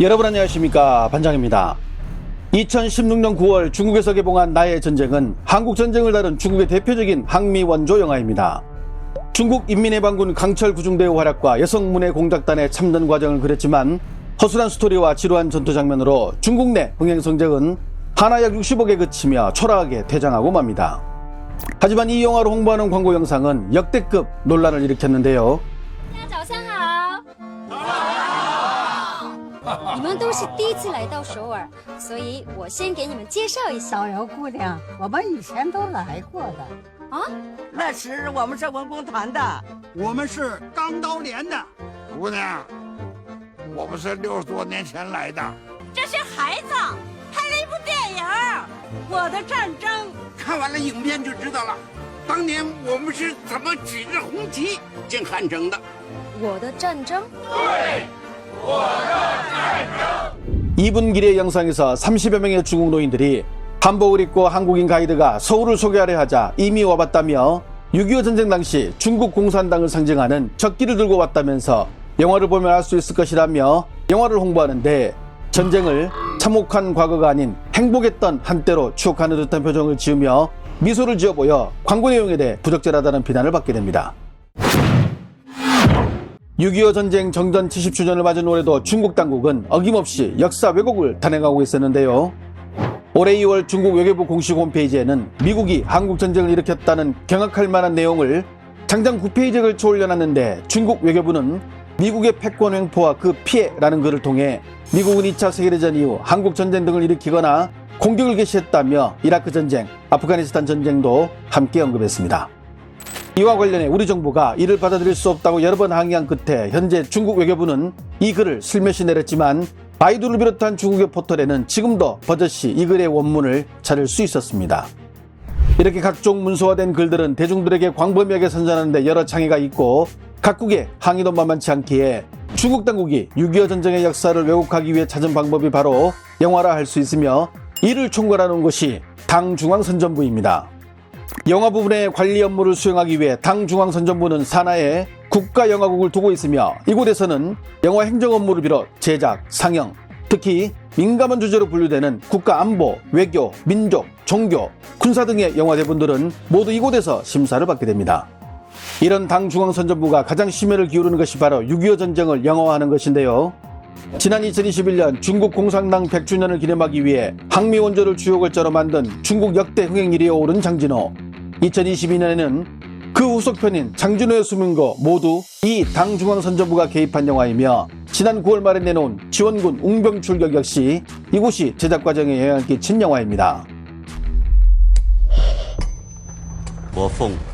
여러분 안녕하십니까 반장입니다. 2016년 9월 중국에서 개봉한 나의 전쟁은 한국 전쟁을 다룬 중국의 대표적인 항미 원조 영화입니다. 중국 인민해방군 강철 구중대의 활약과 여성문예 공작단의 참전 과정을 그렸지만 허술한 스토리와 지루한 전투 장면으로 중국 내 흥행 성적은 하나약 60억에 그치며 초라하게 퇴장하고 맙니다. 하지만 이 영화를 홍보하는 광고 영상은 역대급 논란을 일으켰는데요. 你们都是第一次来到首尔，所以我先给你们介绍一下导游姑娘，我们以前都来过的。啊。那时我们是文工团的，我们是钢刀连的。姑娘，我们是六十多年前来的。这些孩子拍了一部电影《我的战争》。看完了影片就知道了，当年我们是怎么举着红旗进汉城的。我的战争， 2분 길이의 영상에서 30여 명의 중국 노인들이 한복을 입고 한국인 가이드가 서울을 소개하려 하자 이미 와봤다며 6.25 전쟁 당시 중국 공산당을 상징하는 적기를 들고 왔다면서 영화를 보면 알 수 있을 것이라며 영화를 홍보하는데 전쟁을 참혹한 과거가 아닌 행복했던 한때로 추억하는 듯한 표정을 지으며 미소를 지어 보여 광고 내용에 대해 부적절하다는 비난을 받게 됩니다. 6.25 전쟁 정전 70주년을 맞은 올해도 중국 당국은 어김없이 역사 왜곡을 단행하고 있었는데요. 올해 2월 중국 외교부 공식 홈페이지에는 미국이 한국 전쟁을 일으켰다는 경악할 만한 내용을 장장 9페이지에 걸쳐 올려놨는데 중국 외교부는 미국의 패권 횡포와 그 피해라는 글을 통해 미국은 2차 세계대전 이후 한국 전쟁 등을 일으키거나 공격을 개시했다며 이라크 전쟁, 아프가니스탄 전쟁도 함께 언급했습니다. 이와 관련해 우리 정부가 이를 받아들일 수 없다고 여러 번 항의한 끝에 현재 중국 외교부는 이 글을 슬며시 내렸지만 바이두를 비롯한 중국의 포털에는 지금도 버젓이 이 글의 원문을 찾을 수 있었습니다. 이렇게 각종 문서화된 글들은 대중들에게 광범위하게 선전하는데 여러 창의가 있고 각국의 항의도 만만치 않기에 중국 당국이 6.25 전쟁의 역사를 왜곡하기 위해 찾은 방법이 바로 영화라 할 수 있으며 이를 총괄하는 것이 당 중앙선전부입니다. 영화 부분의 관리 업무를 수행하기 위해 당 중앙선전부는 산하에 국가영화국을 두고 있으며 이곳에서는 영화 행정 업무를 비롯 제작, 상영, 특히 민감한 주제로 분류되는 국가 안보, 외교, 민족, 종교, 군사 등의 영화 대본들은 모두 이곳에서 심사를 받게 됩니다. 이런 당 중앙선전부가 가장 심혈을 기울이는 것이 바로 6.25 전쟁을 영화화하는 것인데요. 지난 2021년 중국 공산당 100주년을 기념하기 위해 항미 원조를 주요 글자로 만든 중국 역대 흥행 1위에 오른 장진호. 2022년에는 그 후속편인 장진호의 수민고 모두 이 당 중앙선전부가 개입한 영화이며 지난 9월 말에 내놓은 지원군 웅병 출격 역시 이곳이 제작 과정에 영향을 끼친 영화입니다. 我奉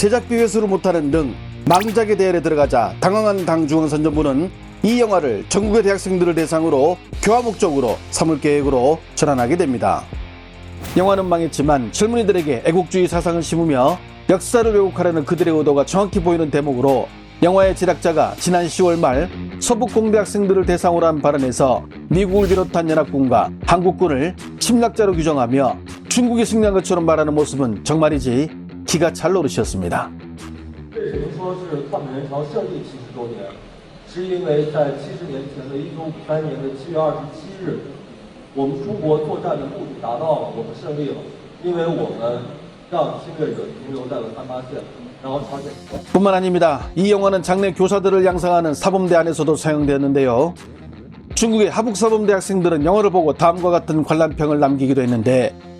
제작비 회수를 못하는 등 망작의 대열에 들어가자 당황한 당중앙 선전부는 이 영화를 전국의 대학생들을 대상으로 교화 목적으로 삼을 계획으로 전환하게 됩니다. 영화는 망했지만 젊은이들에게 애국주의 사상을 심으며 역사를 왜곡하려는 그들의 의도가 정확히 보이는 대목으로 영화의 제작자가 지난 10월 말 서북공대 학생들을 대상으로 한 발언에서 미국을 비롯한 연합군과 한국군을 침략자로 규정하며 중국이 승리한 것처럼 말하는 모습은 정말이지 기가 잘 노르셨습니다. 뿐만 아닙니다. 이 영화는 장래 교사들을 양성하는 사범대 안에서도 사용되었는데요. 중국의 하북사범대 학생들은 영화를 보고 다음과 같은 관람평을 남기기도 했는데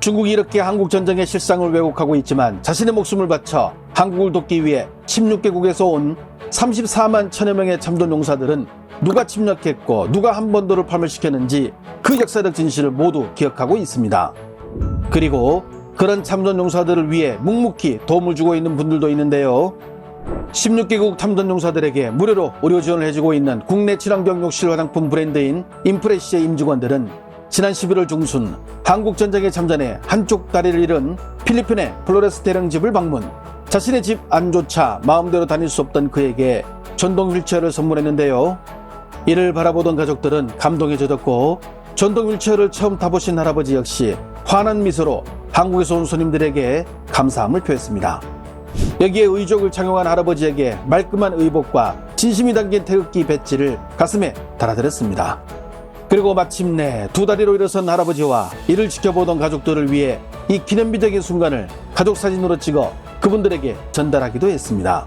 중국이 이렇게 한국 전쟁의 실상을 왜곡하고 있지만 자신의 목숨을 바쳐 한국을 돕기 위해 16개국에서 온 34만 천여 명의 참전 용사들은 누가 침략했고 누가 한반도를 파멸시켰는지 그 역사적 진실을 모두 기억하고 있습니다. 그리고 그런 참전 용사들을 위해 묵묵히 도움을 주고 있는 분들도 있는데요. 16개국 참전 용사들에게 무료로 의료 지원을 해주고 있는 국내 친환경 욕실 화장품 브랜드인 인프레시의 임직원들은 지난 11월 중순 한국 전쟁에 참전해 한쪽 다리를 잃은 필리핀의 플로레스 대령집을 방문. 자신의 집 안조차 마음대로 다닐 수 없던 그에게 전동 휠체어를 선물했는데요. 이를 바라보던 가족들은 감동에 젖었고 전동 휠체어를 처음 타보신 할아버지 역시 환한 미소로 한국에서 온 손님들에게 감사함을 표했습니다. 여기에 의족을 착용한 할아버지에게 말끔한 의복과 진심이 담긴 태극기 배지를 가슴에 달아드렸습니다. 그리고 마침내 두 다리로 일어선 할아버지와 이를 지켜보던 가족들을 위해 이 기념비적인 순간을 가족 사진으로 찍어 그분들에게 전달하기도 했습니다.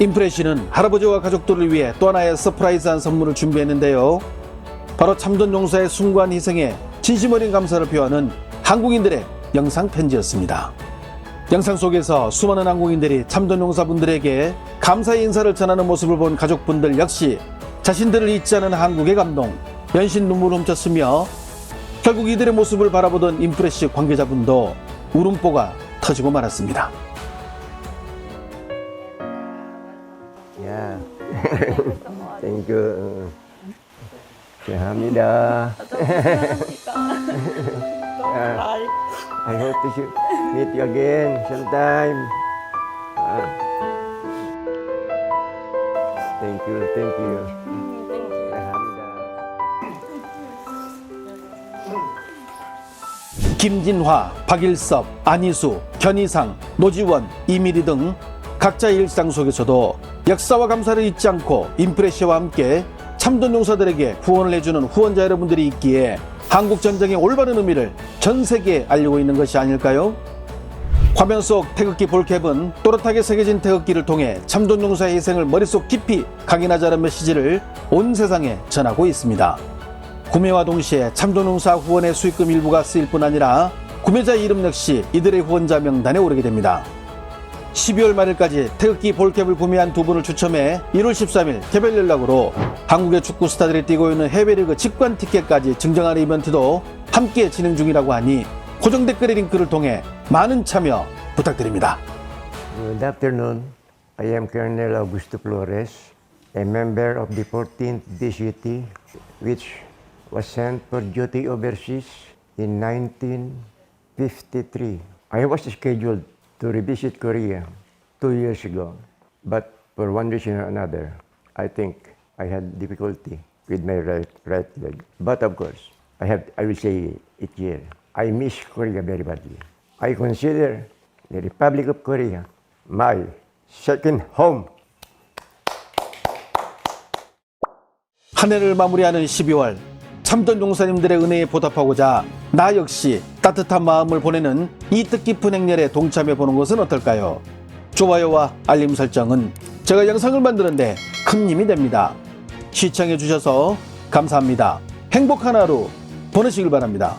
인프레시는 할아버지와 가족들을 위해 또 하나의 서프라이즈한 선물을 준비했는데요. 바로 참전 용사의 숭고한 희생에 진심 어린 감사를 표하는 한국인들의 영상 편지였습니다. 영상 속에서 수많은 한국인들이 참전 용사분들에게 감사의 인사를 전하는 모습을 본 가족분들 역시 자신들을 잊지 않은 한국의 감동, 연신 눈물을 훔쳤으며 결국 이들의 모습을 바라보던 인프레시 관계자분도 울음보가 터지고 말았습니다. Thank you. Alhamdulillah. yeah. I hope to meet you again sometime. Ah. Thank you, thank you. 김진화, 박일섭, 안희수, 견희상, 노지원, 이미리 등 각자의 일상 속에서도 역사와 감사를 잊지 않고 인프레시와 함께 참전 용사들에게 후원을 해주는 후원자 여러분들이 있기에 한국 전쟁의 올바른 의미를 전 세계에 알리고 있는 것이 아닐까요? 화면 속 태극기 볼캡은 또렷하게 새겨진 태극기를 통해 참전 용사의 희생을 머릿속 깊이 각인하자는 메시지를 온 세상에 전하고 있습니다. 구매와 동시에 참전용사 후원의 수익금 일부가 쓰일 뿐 아니라 구매자 이름 역시 이들의 후원자 명단에 오르게 됩니다. 12월 말일까지 태극기 볼캡을 구매한 두 분을 추첨해 1월 13일 개별 연락으로 한국의 축구 스타들이 뛰고 있는 해외리그 직관 티켓까지 증정하는 이벤트도 함께 진행 중이라고 하니 고정 댓글의 링크를 통해 많은 참여 부탁드립니다. Good afternoon. I am Colonel Augusto Flores, a member of the 14th DCT, which was sent for duty overseas in 1953. I was scheduled to revisit Korea two years ago, but for one reason or another, I think I had difficulty with my right, right leg. But of course, I have I will say it here. I miss Korea very badly. I consider the Republic of Korea my second home. 한 해를 마무리하는 12월 참전 용사님들의 은혜에 보답하고자 나 역시 따뜻한 마음을 보내는 이 뜻깊은 행렬에 동참해 보는 것은 어떨까요? 좋아요와 알림 설정은 제가 영상을 만드는데 큰 힘이 됩니다. 시청해 주셔서 감사합니다. 행복한 하루 보내시길 바랍니다.